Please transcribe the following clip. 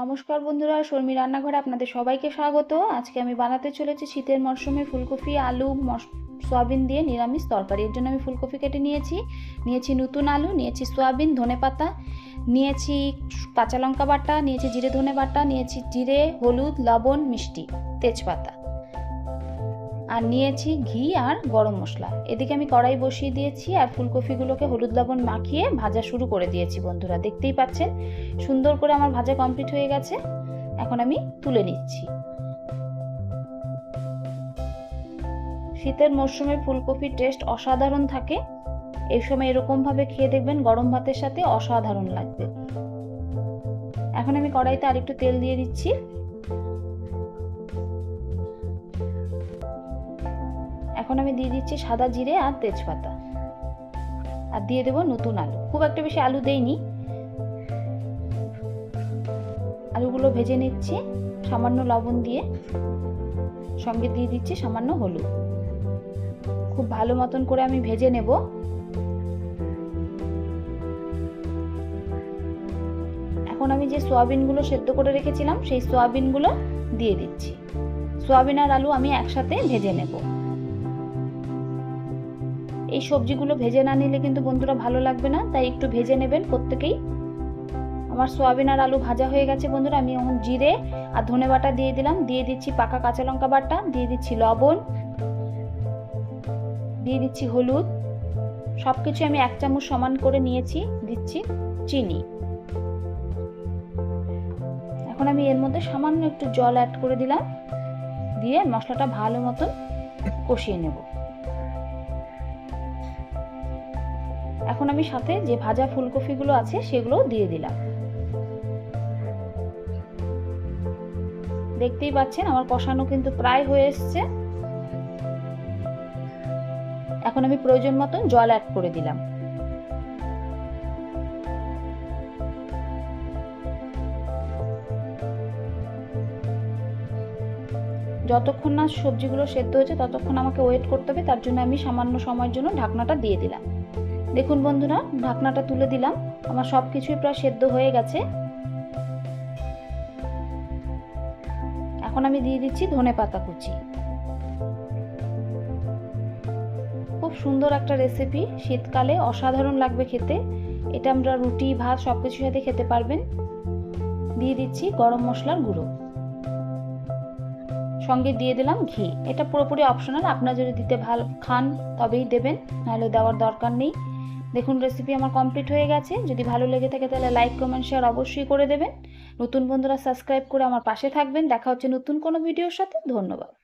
নমস্কার বন্ধুরা, শর্মি রান্নাঘরে আপনাদের সবাইকে স্বাগত। আজকে আমি বানাতে চলেছি শীতের মরশুমে ফুলকপি, আলু সয়াবিন দিয়ে নিরামিষ তরকারি। এর জন্য আমি ফুলকপি কেটে নিয়েছি। নিয়েছি নতুন আলু, নিয়েছি সয়াবিন ধনেপাতা নিয়েছি কাঁচা লঙ্কা বাটা, নিয়েছি জিরে ধনে বাটা, নিয়েছি জিরে, হলুদ, লবণ, মিষ্টি, তেজপাতা। আর নিয়েছি ঘি আর গরম মশলা। এদিকে আমি কড়াই বসিয়ে দিয়েছি আর ফুলকপিগুলোকে হলুদ লবণ মাখিয়ে ভাজা শুরু করে দিয়েছি বন্ধুরা। দেখতেই পাচ্ছেন? সুন্দর করে আমার ভাজা কমপ্লিট হয়ে গেছে। এখন আমি তুলে নিচ্ছি। শীতের মরশুমে ফুলকপির টেস্ট অসাধারণ থাকে। এই সময় এরকম ভাবে খেয়ে দেখবেন গরম ভাতের সাথে অসাধারণ লাগবে। এখন আমি কড়াইতে আরেকটু তেল দিয়ে দিচ্ছি। এখন আমি দিয়ে দিচ্ছি সাদা জিরে আর তেজপাতা। আর দিয়ে দেবো নতুন আলু। খুব একটা বেশি আলু দেইনি। আলুগুলো ভেজে নিচ্ছি, সামান্য লবণ দিয়ে। সঙ্গে দিয়ে দিচ্ছি সামান্য হলুদ। খুব ভালো মতন করে আমি ভেজে নেব। এখন আমি যে সোয়াবিনগুলো সেদ্ধ করে রেখেছিলাম, সেই সোয়াবিনগুলো দিয়ে দিচ্ছি। সোয়াবিন আর আলু আমি একসাথে ভেজে নেব। এই সবজিগুলো ভেজে না নিলে কিন্তু বন্ধুরা ভালো লাগবে না, তাই একটু ভেজে নেবেন প্রত্যেকেই। আমার সোয়াবিন আর আলু ভাজা হয়ে গেছে বন্ধুরা, আমি এখন জিরে আর ধনে বাটা দিয়ে দিলাম, দিয়ে দিচ্ছি পাকা কাঁচা লঙ্কা বাটা, দিয়ে দিচ্ছি লবণ, দিয়ে দিচ্ছি হলুদ সব কিছু আমি এক চামচ সমান করে নিয়েছি, দিচ্ছি চিনি। এখন আমি এর মধ্যে সামান্য একটু জল অ্যাড করে দিলাম, দিয়ে মশলাটা ভালো মতন কষিয়ে নেব। এখন আমি সাথে যে ভাজা ফুলকপিগুলো আছে সেগুলো দিয়ে দিলাম। দেখতেই পাচ্ছেন, আমার কষানো কিন্তু প্রায় হয়ে এসছে। এখন আমি প্রয়োজন মতন জল অ্যাড করে দিলাম। যতক্ষণ না সবজিগুলো সেদ্ধ হয়েছে, ততক্ষণ আমাকে ওয়েট করতে হবে, তার জন্য আমি সামান্য সময়ের জন্য ঢাকনাটা দিয়ে দিলাম। দেখুন বন্ধুরা, ঢাকনাটা তুলে দিলাম। আমার সব কিছুই প্রায় সেদ্ধ হয়ে গেছে। এখন আমি দিয়ে দিচ্ছি ধনে পাতা কুচি। খুব সুন্দর একটা রেসিপি শীতকালে অসাধারণ লাগবে খেতে। এটা আমরা রুটি, ভাত সব কিছুর সাথে খেতে পারবেন। দিয়ে দিচ্ছি গরম মশলার গুঁড়ো। সঙ্গে দিয়ে দিলাম ঘি। এটা পুরোপুরি অপশনাল আপনারা যদি দিতে ভালো, খান, তবেই দেবেন। নাহলে দেওয়ার দরকার নেই। দেখুন রেসিপি আমার কমপ্লিট হয়ে গেছে। যদি ভালো লেগে থাকে তাহলে লাইক কমেন্ট শেয়ার অবশ্যই করে দেবেন। নতুন বন্ধুরা সাবস্ক্রাইব করে আমার পাশে থাকবেন। দেখা হচ্ছে নতুন কোনো ভিডিওর সাথে। ধন্যবাদ।